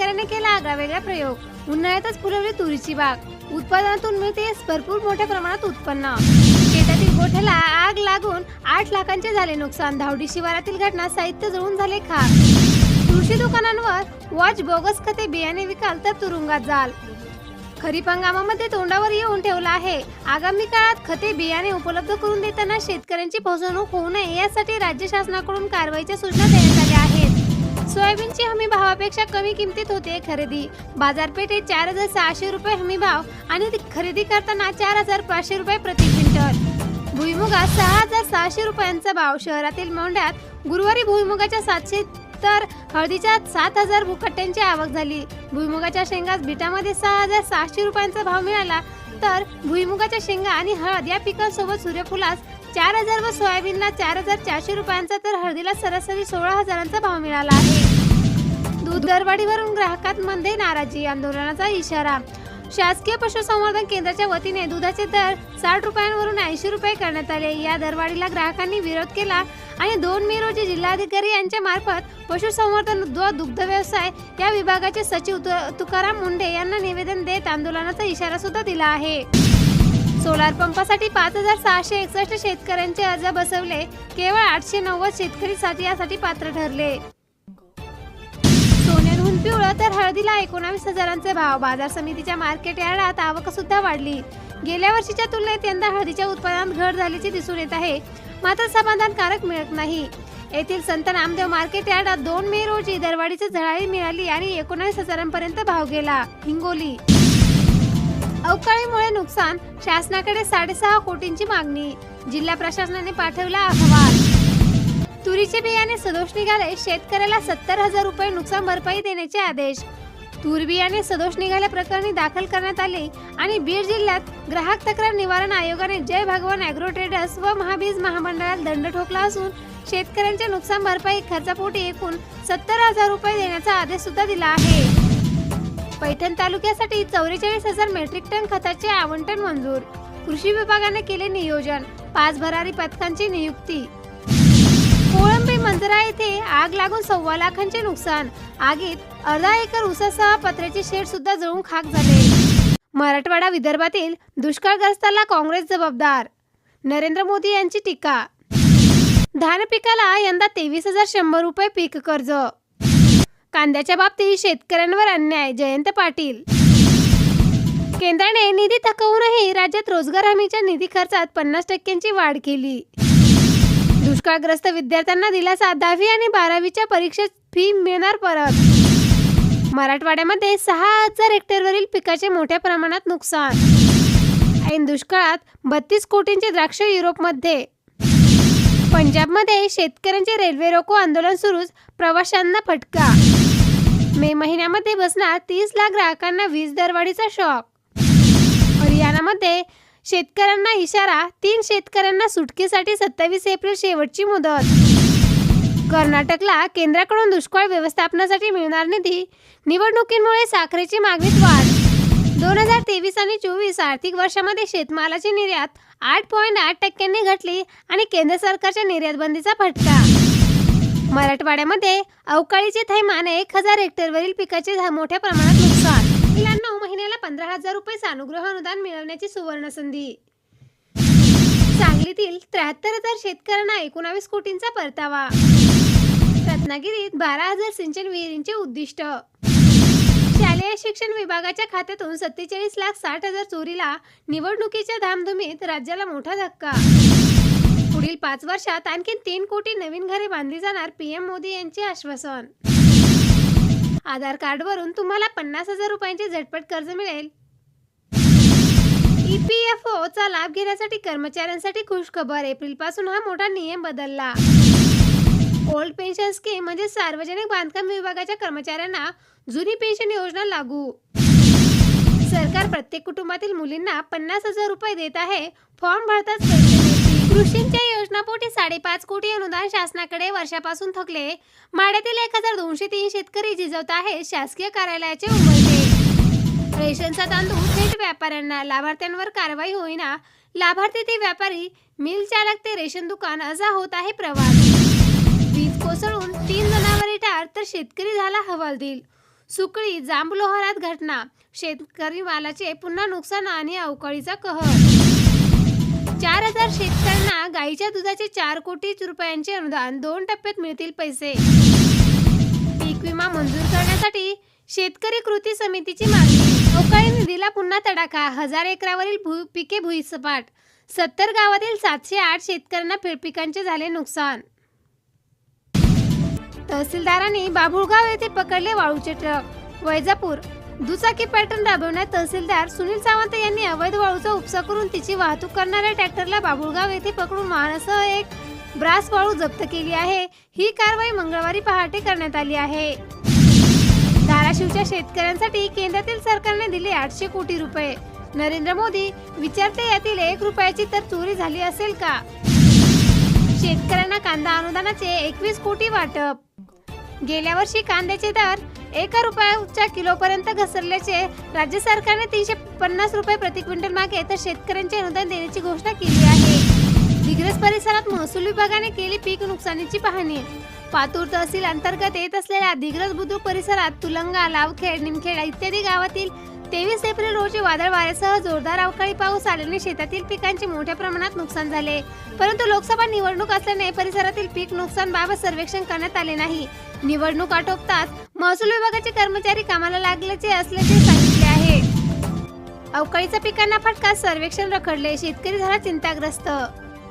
शेतकऱ्याने केला आगळा वेगळा प्रयोग. उन्हाळ्यातच फुलवली तुरीची बाग. उत्पादनातून मिळते भरपूर मोठ्या प्रमाणात उत्पन्न. शेतातील गोठ्याला आग लागून आठ लाखांचे झाले नुकसान. धावडी शिवारातील घटना साहित्य जळून झाले खाक. कृषी दुकानांवर वॉच बोगस खते बियाणे विकाल तर तुरुंगात जाल. खरीप हंगामामध्ये तोंडावर येऊन ठेवला आहे. आगामी काळात खते बियाणे उपलब्ध करून देताना शेतकऱ्यांची फसवणूक होऊ नये यासाठी राज्य शासनाकडून कारवाईच्या सूचना देण्यात आल्या आहेत. सोयाबीनची हमी भावापेक्षा कमी किमतीत होते खरेदी. बाजारपेठेत चार हजार सहाशे रुपये हमी भाव आणि ती खरेदी करताना चार हजार पाचशे रुपये प्रति क्विंटल. भुईमुगात सहा हजार सहाशे रुपयांचा भाव. शहरातील मोंढ्यात गुरुवारी भुईमुगाच्या सातशे तर हळदीच्या सात हजार भुकट्ट्यांची आवक झाली. भुईमुगाच्या शेंगास बिटामध्ये सहा हजार सहाशे रुपयांचा भाव मिळाला तर भुईमुगाच्या शेंगा आणि हळद या पिकांसोबत सूर्यफुलास चार हजार व सोयाबीनला चार हजार चारशे रुपयांचा तर हळदीला सरासरी सोळा हजारांचा भाव मिळाला आहे. दूध दरवाढीवरून ग्राहकांमध्ये नाराजी आंदोलनाचा इशारा. शासकीय पशुसंवर्धन केंद्राच्या वतीने दुधाचे दर साठ रुपयांवरून ऐंशी रुपये करण्यात आले. या दरवाढीला ग्राहकांनी विरोध केला आणि दोन मे रोजी जिल्हाधिकारी यांच्या मार्फत पशुसंवर्धन व दुग्ध व्यवसाय या विभागाचे सचिव तु- तुकाराम मुंडे यांना निवेदन देत आंदोलनाचा इशारा सुद्धा दिला आहे. सोलार पंपासाठी पाच हजार सहाशे एकसष्ट शेतकऱ्यांचे अर्ज बसवले. केवळ आठशे नव्वद शेतकरी साठी यासाठी पात्र ठरले. सोन्याहून पिवळं तर हळदीला एकोणावीस हजारांचे भाव. बाजार समितीच्या मार्केट यार्डात आवक सुद्धा वाढली. गेल्या वर्षीच्या तुलनेत यंदा हळदीच्या उत्पादनात घट झाल्याचे दिसून येत आहे. मात्र समाधानकारक मिळत नाही. येथील संत नामदेव मार्केट यार्डात दोन मे रोजी दरवाढीची झळाळी मिळाली आणि एकोणावीस हजारांपर्यंत भाव गेला. हिंगोली अवकाळीमुळे नुकसान शासनाकडे साडेसहा कोटींची मागणी. जिल्हा प्रशासनाने पाठवला अहवाल. तुरीचे बियाणे सदोष निघाले शेतकऱ्याला सत्तर हजार रुपये नुकसान भरपाई देण्याचे आदेश. तूर बियाणे सदोष निघाल्या प्रकरणी दाखल करण्यात आले आणि बीड जिल्ह्यात ग्राहक तक्रार निवारण आयोगाने जय भगवान अॅग्रो ट्रेडर्स व महाबीज महामंडळात दंड ठोकला असून शेतकऱ्यांच्या नुकसान भरपाई खर्चापोटी एकूण सत्तर हजार रुपये देण्याचा आदेश सुद्धा दिला आहे. पैठण तालुक्यासाठी चौवेचाळीस हजार मेट्रिक टन खताचे आवंटन मंजूर. कृषी विभागाने केले नियोजन. पाच भरारी पथकांची नियुक्ती. कोळंबी मंजरा येथे आग लागून सव्वा लाखांचे नुकसान. आगीत अर्धा एकर ऊसासह पत्र्याचे शेड सुद्धा जळून खाक झाले. मराठवाडा विदर्भातील दुष्काळग्रस्ताला काँग्रेस जबाबदार. नरेंद्र मोदी यांची टीका. धान पिकाला यंदा तेवीस हजार शंभर रुपये पीक कर्ज. कांद्याच्या बाबतीत शेतकऱ्यांवर अन्याय. जयंत पाटील. केंद्राने निधी थकवूनही राज्यात रोजगार हमीच्या निधी खर्चात पन्नास टक्क्यांची वाढ केली. दुष्काळग्रस्त विद्यार्थ्यांना दिलासा दहावी आणि बारावीच्या परीक्षेत फी मिळणार परत. मराठवाड्यामध्ये सहा हजार हेक्टरवरील पिकाचे मोठ्या प्रमाणात नुकसान. ऐन दुष्काळात बत्तीस कोटींचे द्राक्ष युरोपमध्ये. पंजाबमध्ये शेतकऱ्यांचे रेल्वे रोको आंदोलन सुरूच प्रवाशांना फटका. मे महिन्यामध्ये बसणार तीस लाख ग्राहकांना वीज दरवाढीचा शॉक हरियाणामध्ये शेतकऱ्यांना इशारा तीन शेतकऱ्यांना सुटकेसाठी सत्तावीस एप्रिल शेवटची मुदत. कर्नाटकला केंद्राकडून दुष्काळ व्यवस्थापनासाठी मिळणार निधी निवडणुकीमुळे साखरेची मागणीत वाढ. दोन हजार तेवीस आणि चोवीस आर्थिक वर्षामध्ये शेतमालाची निर्यात आठ पॉईंट आठ टक्क्यांनी घटली आणि केंद्र सरकारच्या निर्यात बंदीचा फटका. मराठवाड्यामध्ये अवकाळीचे थैमान एक हजार हेक्टरवरील पिकाचे मोठ्या प्रमाणात नुकसान. नऊ महिन्याला पंधरा हजार रुपये सानुग्रह अनुदान मिळवण्याची सुवर्ण संधी सांगलीतील त्र्याहत्तर हजार शेतकऱ्यांना एकोणावीस कोटींचा परतावा. रत्नागिरीत बारा हजार सिंचन विहिरींचे उद्दिष्ट. शालेय शिक्षण विभागाच्या खात्यातून सत्तेचाळीस लाख साठ हजार चोरीला निवडणुकीच्या धामधुमीत राज्याला मोठा धक्का. पुढील पाच वर्षात आणखी तीन कोटी नवीन घरे बांधली जाणार पीएम मोदी यांचे आश्वासन. आधार कार्डवरून तुम्हाला पन्नास हजार रुपयांचे झटपट कर्ज मिळेल. ईपीएफओ चा लाभ घेण्यासाठी कर्मचाऱ्यांसाठी खुशखबर. एप्रिलपासून हा मोठा नियम बदलला. ओल्ड पेन्शन स्कीम म्हणजे सार्वजनिक बांधकाम विभागाच्या कर्मचाऱ्यांना जुनी पेन्शन योजना लागू. सरकार प्रत्येक कुटुंबातील मुलींना पन्नास हजार रुपये देत आहे. फॉर्म भरताच पैसे कृषींच्या योजनापोटी साडेपाच कोटी अनुदान शासनाकडे वर्षापासून थकले. माड्यातील एक हजार दोनशे तीन शेतकरी झिजवत आहेत शासकीय कार्यालयाचे उमलते रेशनचा तांदूळ थेट व्यापाऱ्यांना लाभार्थ्यांवर कारवाई होईना. लाभार्थी ते व्यापारी मिल चालक ते रेशन दुकान असा होत आहे प्रवास. वीज कोसळून तीन जनावरे ठार तर शेतकरी झाला हवालदिल सुकळी जांबलोहरात घटना. शेतकरी मालाचे पुन्हा नुकसान आणि अवकाळीचा कहर. चार हजार शेतकऱ्यांना गाईच्या दुधाचे चार कोटी रुपयांचे अनुदान दोन टप्प्यात मिळतील पैसे. पीक विमा मंजूर करण्यासाठी शेतकरी कृती समितीची मागणी. अवकाळी निधीला पुन्हा तडाखा हजार एकरावरील भू पिके भुईसपाट. सत्तर गावातील सातशे आठ शेतकऱ्यांना फे- पिकांचे झाले नुकसान. तहसीलदारांनी बाभुळगाव येथे पकडले वाळूचे ट्रक. वैजापूर दुचाकी पॅटर्न राबवण्यात तहसीलदार सुनील सावंत यांनी अवैध वाळूचा उपसा करून तिची वाहतूक करणाऱ्या ट्रॅक्टरला बाबुळगाव येथे पकडून वाहनासह एक ब्रास वाळू जप्त केली आहे. ही कारवाई मंगळवारी पहाटे करण्यात आली आहे. धाराशिवच्या शेतकऱ्यांसाठी केंद्रातील सरकारने दिले आठशे कोटी रुपये. नरेंद्र मोदी विचारते यातील एक रुपयाची तर चोरी झाली असेल का? शेतकऱ्यांना कांदा अनुदानाचे एकवीस कोटी वाटप. गेल्या वर्षी कांद्याचे दर एका रुपयाच्या किलोपर्यंत घसरल्याचे राज्य सरकारने तीनशे पन्नास रुपये प्रति क्विंटल मागे तर शेतकऱ्यांचे अनुदान देण्याची घोषणा केली आहे. दिग्रस परिसरात महसूल विभागाने केली पीक नुकसानीची पाहणी. पातूर तहसील अंतर्गत येत असलेल्या दिग्रस बुद्रुक परिसरात तुलंगा लावखेड निमखेड इत्यादी गावातील तेवीस एप्रिल रोजी वादळ वाऱ्यासह जोरदार अवकाळी पाऊस आल्याने शेतातील पिकांचे मोठ्या प्रमाणात नुकसान झाले. परंतु लोकसभा निवडणूक असल्याने परिसरातील पीक नुकसान बाबत सर्वेक्षण करण्यात आले नाही. निवडणूक आटोपताच महसूल विभागाचे कर्मचारी कामाला लागल्याचे असल्याचे सांगितले आहे. अवकाळीचा पिकांना फटका सर्वेक्षण रखडले शेतकरी झाला चिंताग्रस्त